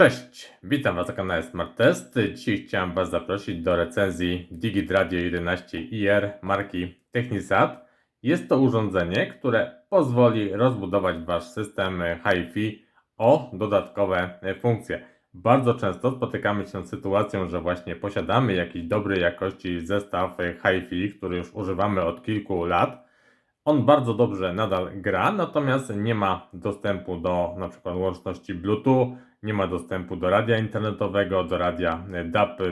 Cześć, witam Was na kanale Smart Test. Dzisiaj chciałem Was zaprosić do recenzji Digit Radio 11 IR marki Technisat. Jest to urządzenie, które pozwoli rozbudować Wasz system HiFi o dodatkowe funkcje. Bardzo często spotykamy się z sytuacją, że właśnie posiadamy jakiś dobrej jakości zestaw HiFi, który już używamy od kilku lat. On bardzo dobrze nadal gra, natomiast nie ma dostępu do na przykład łączności Bluetooth, nie ma dostępu do radia internetowego, do radia DAB+.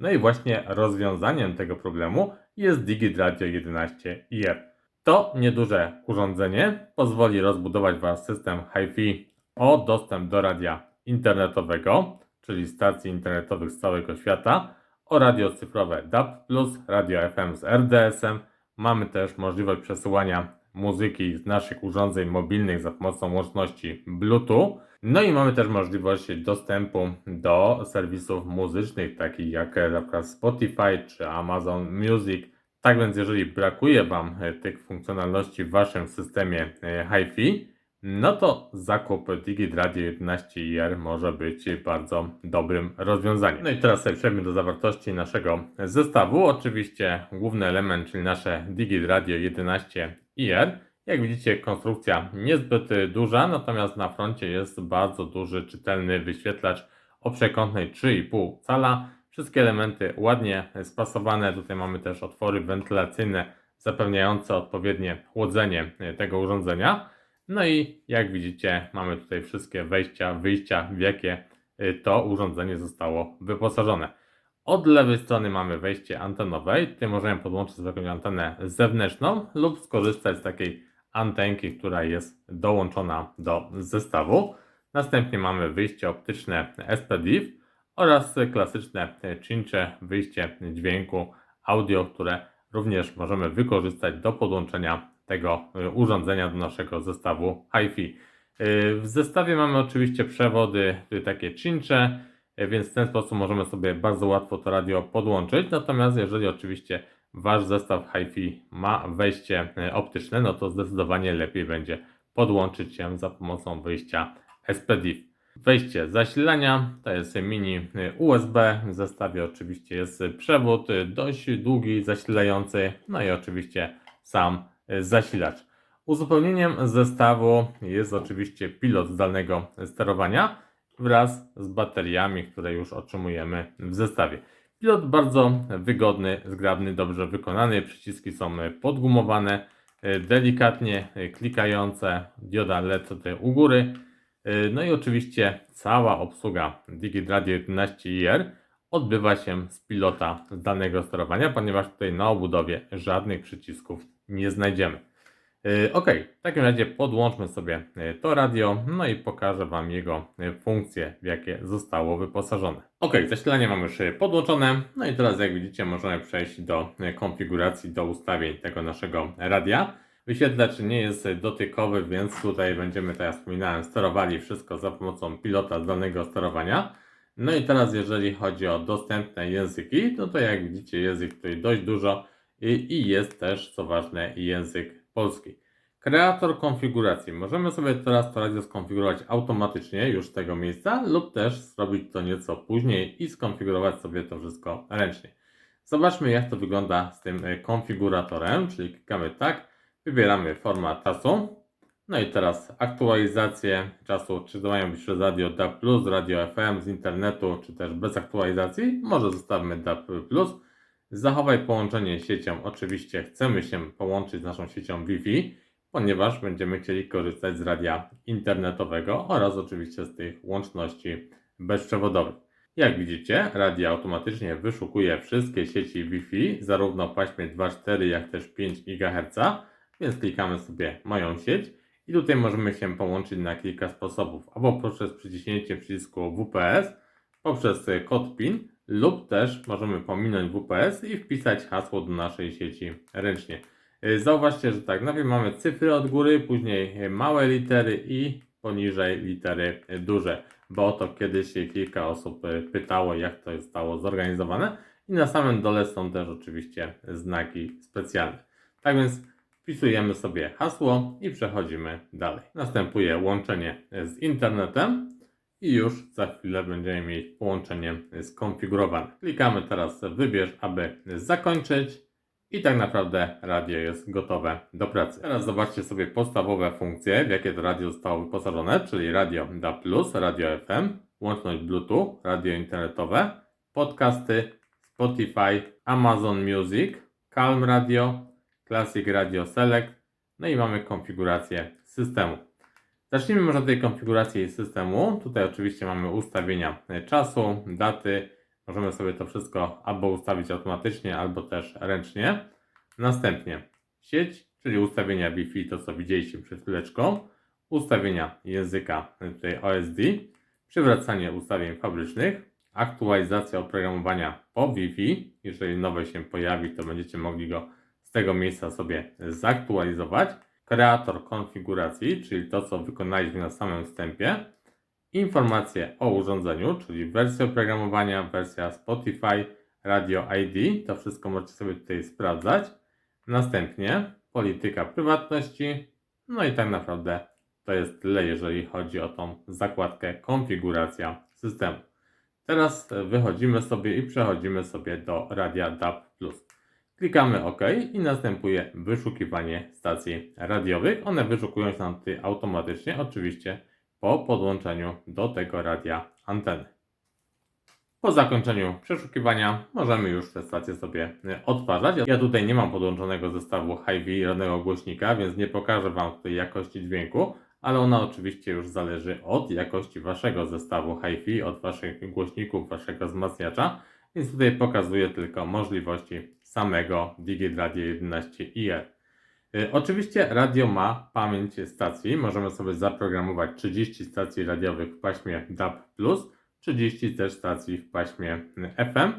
No i właśnie rozwiązaniem tego problemu jest Digit Radio 11 IR. To nieduże urządzenie pozwoli rozbudować Wasz system HiFi o dostęp do radia internetowego, czyli stacji internetowych z całego świata, o radio cyfrowe DAB+, radio FM z RDS-em. Mamy też możliwość przesyłania muzyki z naszych urządzeń mobilnych za pomocą łączności Bluetooth. No i mamy też możliwość dostępu do serwisów muzycznych, takich jak na Spotify czy Amazon Music. Tak więc, jeżeli brakuje Wam tych funkcjonalności w Waszym systemie e, HiFi, no to zakup Digit Radio 11 IR może być bardzo dobrym rozwiązaniem. No i teraz sobie przejdziemy do zawartości naszego zestawu. Oczywiście główny element, czyli nasze Digit Radio 11 IR. Jak widzicie, konstrukcja niezbyt duża, natomiast na froncie jest bardzo duży, czytelny wyświetlacz o przekątnej 3,5 cala. Wszystkie elementy ładnie spasowane. Tutaj mamy też otwory wentylacyjne zapewniające odpowiednie chłodzenie tego urządzenia. No i jak widzicie, mamy tutaj wszystkie wejścia, wyjścia, w jakie to urządzenie zostało wyposażone. Od lewej strony mamy wejście antenowe. Tutaj możemy podłączyć sobie antenę zewnętrzną lub skorzystać z takiej antenki, która jest dołączona do zestawu. Następnie mamy wyjście optyczne SPDIF oraz klasyczne cincze, wyjście dźwięku audio, które również możemy wykorzystać do podłączenia tego urządzenia do naszego zestawu HiFi. W zestawie mamy oczywiście przewody takie cincze, więc w ten sposób możemy sobie bardzo łatwo to radio podłączyć. Natomiast jeżeli oczywiście Wasz zestaw HiFi ma wejście optyczne, no to zdecydowanie lepiej będzie podłączyć się za pomocą wyjścia SPDIF. Wejście zasilania to jest mini USB. W zestawie oczywiście jest przewód dość długi, zasilający, no i oczywiście sam zasilacz. Uzupełnieniem zestawu jest oczywiście pilot zdalnego sterowania wraz z bateriami, które już otrzymujemy w zestawie. Pilot bardzo wygodny, zgrabny, dobrze wykonany. Przyciski są podgumowane, e, delikatnie klikające, dioda LED u góry. E, no i oczywiście cała obsługa Digit Radio 11 IR odbywa się z pilota zdalnego sterowania, ponieważ tutaj na obudowie żadnych przycisków nie znajdziemy. E, ok, w takim razie podłączmy sobie e, to radio, no i pokażę Wam jego e, funkcje, w jakie zostało wyposażone. Ok, zasilanie mamy już podłączone, no i teraz jak widzicie możemy przejść do konfiguracji, do ustawień tego naszego radia. Wyświetlacz nie jest dotykowy, więc tutaj będziemy, tak jak wspominałem, sterowali wszystko za pomocą pilota zdalnego sterowania. No i teraz jeżeli chodzi o dostępne języki, no to jak widzicie język tutaj dość dużo i, jest też, co ważne, język polski. Kreator konfiguracji. Możemy sobie teraz to radio skonfigurować automatycznie już z tego miejsca lub też zrobić to nieco później i skonfigurować sobie to wszystko ręcznie. Zobaczmy jak to wygląda z tym e, konfiguratorem, czyli klikamy tak, wybieramy format czasu. No i teraz aktualizację czasu, czy to mają być przez radio DAB+, radio FM, z internetu, czy też bez aktualizacji. Może zostawmy DAB+. Zachowaj połączenie siecią. Oczywiście chcemy się połączyć z naszą siecią Wi-Fi, ponieważ będziemy chcieli korzystać z radia internetowego oraz oczywiście z tych łączności bezprzewodowych. Jak widzicie, radio automatycznie wyszukuje wszystkie sieci Wi-Fi, zarówno w paśmie 2.4 jak też 5 GHz, więc klikamy sobie moją sieć i tutaj możemy się połączyć na kilka sposobów, albo poprzez przyciśnięcie przycisku WPS, poprzez kod PIN, lub też możemy pominąć WPS i wpisać hasło do naszej sieci ręcznie. Y, zauważcie, że tak, najpierw mamy cyfry od góry, później małe litery i poniżej litery duże, bo o to kiedyś kilka osób y, pytało, jak to zostało zorganizowane. I na samym dole są też oczywiście znaki specjalne. Tak więc wpisujemy sobie hasło i przechodzimy dalej. Następuje łączenie z internetem. I już za chwilę będziemy mieć połączenie skonfigurowane. Klikamy teraz wybierz, aby zakończyć i tak naprawdę radio jest gotowe do pracy. Teraz zobaczcie sobie podstawowe funkcje, w jakie to radio zostało wyposażone, czyli radio DAB+, radio FM, łączność Bluetooth, radio internetowe, podcasty, Spotify, Amazon Music, Calm Radio, Classic Radio Select, no i mamy konfigurację systemu. Zacznijmy może od tej konfiguracji systemu. Tutaj oczywiście mamy ustawienia czasu, daty. Możemy sobie to wszystko albo ustawić automatycznie, albo też ręcznie. Następnie sieć, czyli ustawienia Wi-Fi, to co widzieliście przed chwileczką. Ustawienia języka, tutaj OSD. Przywracanie ustawień fabrycznych. Aktualizacja oprogramowania po Wi-Fi. Jeżeli nowe się pojawi, to będziecie mogli go z tego miejsca sobie zaktualizować kreator konfiguracji, czyli to, co wykonaliśmy na samym wstępie, informacje o urządzeniu, czyli wersja oprogramowania, wersja Spotify, Radio ID, to wszystko możecie sobie tutaj sprawdzać. Następnie polityka prywatności, no i tak naprawdę to jest tyle, jeżeli chodzi o tą zakładkę konfiguracja systemu. Teraz wychodzimy sobie i przechodzimy sobie do radia DAB+. Klikamy OK i następuje wyszukiwanie stacji radiowych. One wyszukują się nam tutaj automatycznie, oczywiście po podłączeniu do tego radia anteny. Po zakończeniu przeszukiwania możemy już te stacje sobie e, odtwarzać. Ja tutaj nie mam podłączonego zestawu hi-fi żadnego głośnika, więc nie pokażę Wam tutaj jakości dźwięku, ale ona oczywiście już zależy od jakości Waszego zestawu hi-fi, od Waszych głośników, Waszego wzmacniacza, więc tutaj pokazuję tylko możliwości samego DigiRadio 11IR. Y, oczywiście radio ma pamięć stacji. Możemy sobie zaprogramować 30 stacji radiowych w paśmie DAB+, 30 też stacji w paśmie FM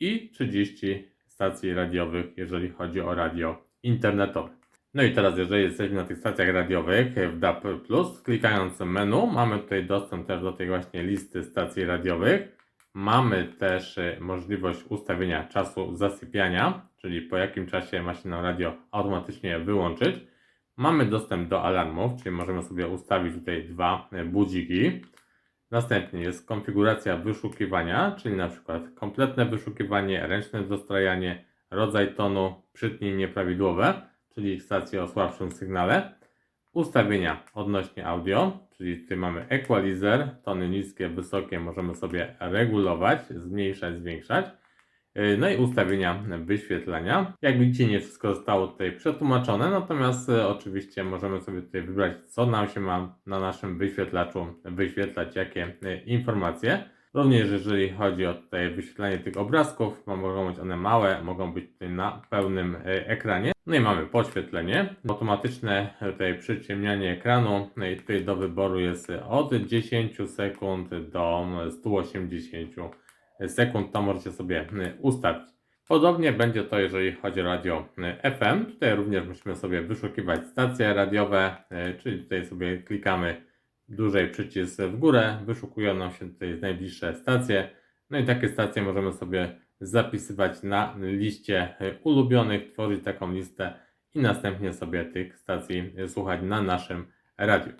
i 30 stacji radiowych, jeżeli chodzi o radio internetowe. No i teraz, jeżeli jesteśmy na tych stacjach radiowych w DAB+, klikając menu, mamy tutaj dostęp też do tej właśnie listy stacji radiowych. Mamy też y, możliwość ustawienia czasu zasypiania, czyli po jakim czasie ma się nam radio automatycznie wyłączyć. Mamy dostęp do alarmów, czyli możemy sobie ustawić tutaj dwa y, budziki. Następnie jest konfiguracja wyszukiwania, czyli na przykład kompletne wyszukiwanie, ręczne dostrajanie, rodzaj tonu, przytnie nieprawidłowe, czyli stacje o słabszym sygnale. Ustawienia odnośnie audio, czyli tutaj mamy equalizer, tony niskie, wysokie możemy sobie regulować, zmniejszać, zwiększać. Yy, no i ustawienia wyświetlenia. Jak widzicie, nie wszystko zostało tutaj przetłumaczone, natomiast e, oczywiście możemy sobie tutaj wybrać, co nam się ma na naszym wyświetlaczu wyświetlać, jakie e, informacje. Również jeżeli chodzi o tutaj wyświetlanie tych obrazków, mogą być one małe, mogą być tutaj na pełnym e, ekranie. No i mamy podświetlenie, automatyczne tutaj przyciemnianie ekranu. No i tutaj do wyboru jest od 10 sekund do 180 sekund. To możecie sobie e, ustawić. Podobnie będzie to, jeżeli chodzi o radio e, FM. Tutaj również musimy sobie wyszukiwać stacje radiowe, czyli tutaj sobie klikamy dłużej przycisk w górę, wyszukują nam się tutaj najbliższe stacje. No i takie stacje możemy sobie zapisywać na liście ulubionych, tworzyć taką listę i następnie sobie tych stacji słuchać na naszym radiu.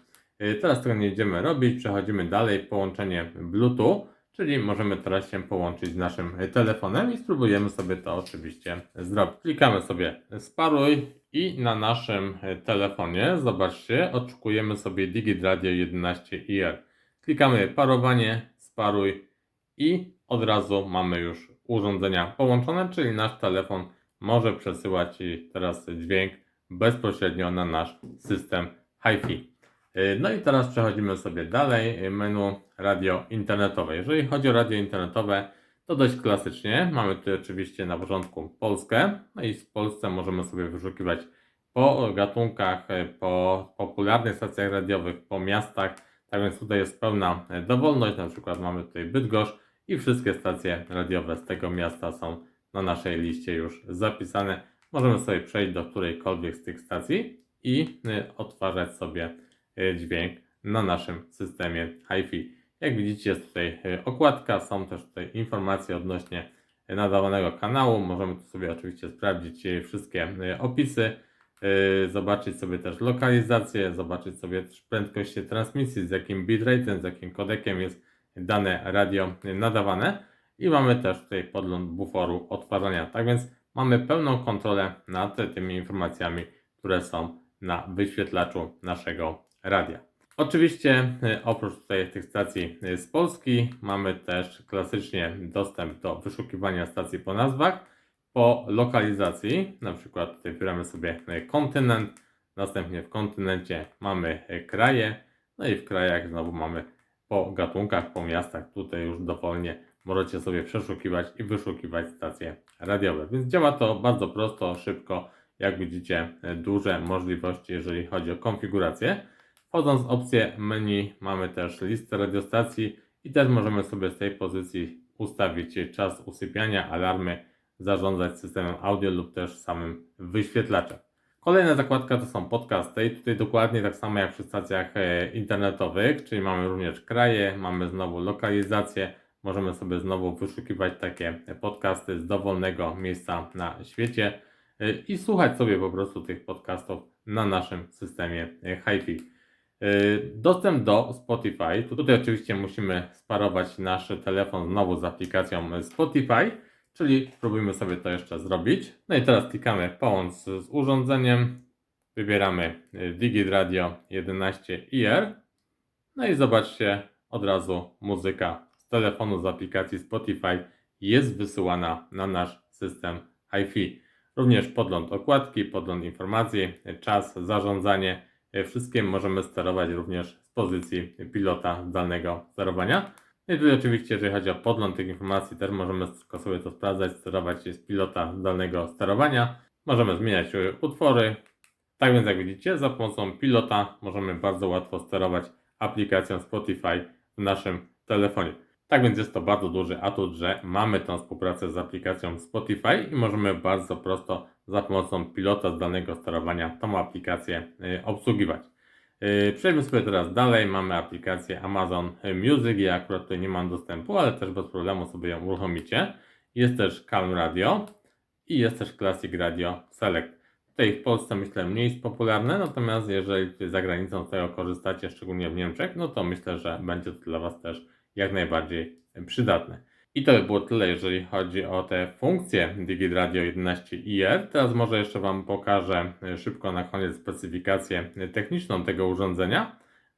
Y, teraz tego nie będziemy robić, przechodzimy dalej, połączenie Bluetooth, czyli możemy teraz się połączyć z naszym telefonem i spróbujemy sobie to oczywiście zrobić. Klikamy sobie sparuj i na naszym e, telefonie, zobaczcie, odszukujemy sobie Digit Radio 11IR. Klikamy parowanie, sparuj i od razu mamy już urządzenia połączone, czyli nasz telefon może przesyłać teraz dźwięk bezpośrednio na nasz system HiFi. E, no i teraz przechodzimy sobie dalej, menu radio internetowe. Jeżeli chodzi o radio internetowe, to dość klasycznie. Mamy tu oczywiście na początku Polskę. No i w Polsce możemy sobie wyszukiwać po gatunkach, po popularnych stacjach radiowych, po miastach. Tak więc tutaj jest pełna dowolność. Na przykład mamy tutaj Bydgoszcz i wszystkie stacje radiowe z tego miasta są na naszej liście już zapisane. Możemy sobie przejść do którejkolwiek z tych stacji i y, odtwarzać sobie dźwięk na naszym systemie HiFi. Jak widzicie jest tutaj e, okładka, są też tutaj informacje odnośnie nadawanego kanału. Możemy tu sobie oczywiście sprawdzić e, wszystkie e, opisy. zobaczyć sobie też lokalizację, zobaczyć sobie też prędkość transmisji, z jakim bitrate'em, z jakim kodekiem jest dane radio nadawane i mamy też tutaj podgląd buforu odtwarzania. Tak więc mamy pełną kontrolę nad tymi informacjami, które są na wyświetlaczu naszego radia. Oczywiście y, oprócz tutaj tych stacji y, z Polski mamy też klasycznie dostęp do wyszukiwania stacji po nazwach, po lokalizacji, na przykład tutaj wybieramy sobie y, kontynent, następnie w kontynencie mamy kraje, no i w krajach znowu mamy po gatunkach, po miastach, tutaj już dowolnie możecie sobie przeszukiwać i wyszukiwać stacje radiowe. Więc działa to bardzo prosto, szybko, jak widzicie duże możliwości, jeżeli chodzi o konfigurację. Wchodząc w opcję menu mamy też listę radiostacji i też możemy sobie z tej pozycji ustawić czas usypiania, alarmy, zarządzać systemem audio lub też samym wyświetlaczem. Kolejna zakładka to są podcasty i tutaj dokładnie tak samo jak przy stacjach e, internetowych, czyli mamy również kraje, mamy znowu lokalizację, możemy sobie znowu wyszukiwać takie podcasty z dowolnego miejsca na świecie e, i słuchać sobie po prostu tych podcastów na naszym systemie e, HiFi. Y, dostęp do Spotify. Tutaj oczywiście musimy sparować nasz telefon znowu z aplikacją Spotify, czyli spróbujmy sobie to jeszcze zrobić. No i teraz klikamy połącz z urządzeniem, wybieramy y, Digit Radio 11IR. No i zobaczcie, od razu muzyka z telefonu z aplikacji Spotify jest wysyłana na nasz system HiFi. Również podgląd okładki, podgląd informacji, czas, zarządzanie wszystkim możemy sterować również z pozycji pilota zdalnego sterowania. No I tutaj oczywiście, jeżeli chodzi o podgląd tych informacji, też możemy sobie to sprawdzać, sterować z pilota zdalnego sterowania. Możemy zmieniać utwory. Tak więc jak widzicie, za pomocą pilota możemy bardzo łatwo sterować aplikacją Spotify w naszym telefonie. Tak więc jest to bardzo duży atut, że mamy tą współpracę z aplikacją Spotify i możemy bardzo prosto za pomocą pilota zdalnego sterowania tą aplikację y, obsługiwać. Y, przejdźmy sobie teraz dalej. Mamy aplikację Amazon Music. Ja akurat tutaj nie mam dostępu, ale też bez problemu sobie ją uruchomicie. Jest też Calm Radio i jest też Classic Radio Select. Tutaj w Polsce myślę mniej jest popularne, natomiast jeżeli za granicą z tego korzystacie, szczególnie w Niemczech, no to myślę, że będzie to dla Was też jak najbardziej przydatne. I to by było tyle, jeżeli chodzi o te funkcje Digit Radio 11IR. Teraz może jeszcze Wam pokażę e, szybko na koniec specyfikację techniczną tego urządzenia.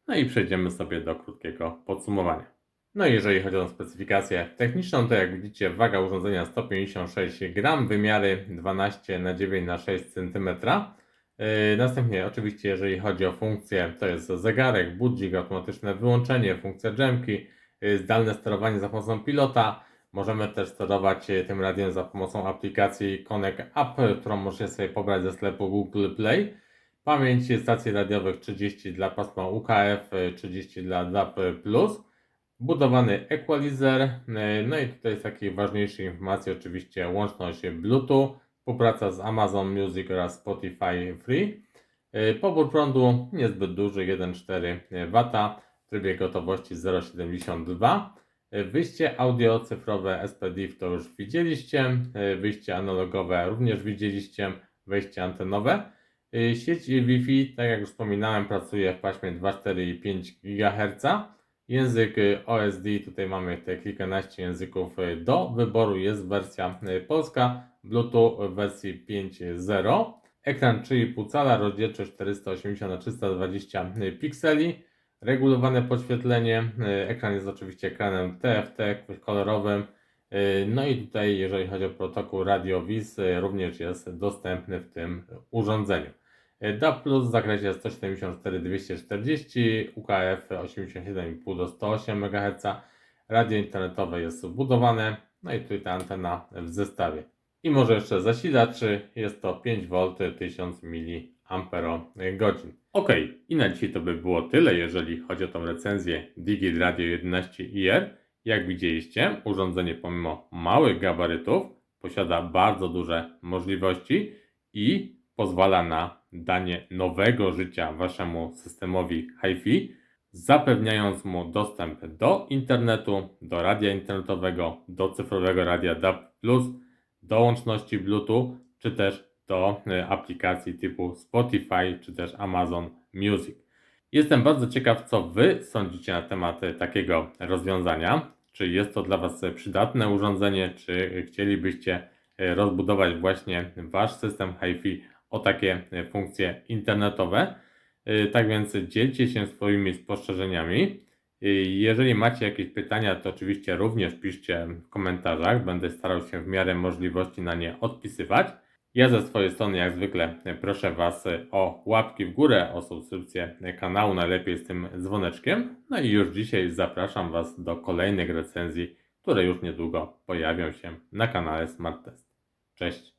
No i przejdziemy sobie do krótkiego podsumowania. No i jeżeli chodzi o specyfikację techniczną, to jak widzicie waga urządzenia 156 gram, wymiary 12 na 9 na 6 cm. Następnie oczywiście jeżeli chodzi o funkcję, to jest zegarek, budzik, automatyczne wyłączenie, funkcja drzemki, Y, zdalne sterowanie za pomocą pilota. Możemy też sterować y, tym radiem za pomocą aplikacji Connect App, którą możecie sobie pobrać ze sklepu Google Play. Pamięć stacji radiowych 30 dla pasma UKF, 30 y, dla DAB+. Budowany equalizer, no i tutaj z takich ważniejszych informacji oczywiście łączność Bluetooth, współpraca z Amazon Music oraz Spotify Free. Pobór prądu niezbyt duży, 1,4 W trybie gotowości 0.72. Wyjście audio cyfrowe SPDIF to już widzieliście, wyjście analogowe również widzieliście, wejście antenowe. Sieć Wi-Fi, tak jak już wspominałem, pracuje w paśmie 2,4,5 GHz. Język OSD, tutaj mamy te kilkanaście języków do wyboru, jest wersja polska, Bluetooth w wersji 5.0. Ekran 3,5 cala, rozdzielczość 480 na 320 pikseli. Regulowane podświetlenie. E, ekran jest oczywiście ekranem TFT kolorowym. E, no i tutaj, jeżeli chodzi o protokół RadioWiz, e, również jest dostępny w tym urządzeniu. DAB Plus w zakresie 174-240, UKF 87,5 do 108 MHz. Radio internetowe jest wbudowane. No i tutaj ta antena w zestawie. I może jeszcze zasilacz, jest to 5V 1000 mAh. Ok, i na dzisiaj to by było tyle, jeżeli chodzi o tą recenzję Digit Radio 11IR. Jak widzieliście, urządzenie pomimo małych gabarytów posiada bardzo duże możliwości i pozwala na danie nowego życia waszemu systemowi HiFi, zapewniając mu dostęp do internetu, do radia internetowego, do cyfrowego radia DAB+, do łączności Bluetooth, czy też do e, aplikacji typu Spotify czy też Amazon Music. Jestem bardzo ciekaw, co Wy sądzicie na temat e, takiego rozwiązania. Czy jest to dla Was e, przydatne urządzenie, czy chcielibyście rozbudować właśnie Wasz system HiFi o takie funkcje internetowe? Tak więc dzielcie się swoimi spostrzeżeniami. Jeżeli macie jakieś pytania, to oczywiście również piszcie w komentarzach. Będę starał się w miarę możliwości na nie odpisywać. Ja ze swojej strony, jak zwykle, proszę Was o łapki w górę, o subskrypcję kanału, najlepiej z tym dzwoneczkiem. No i już dzisiaj zapraszam Was do kolejnych recenzji, które już niedługo pojawią się na kanale Smart Test. Cześć!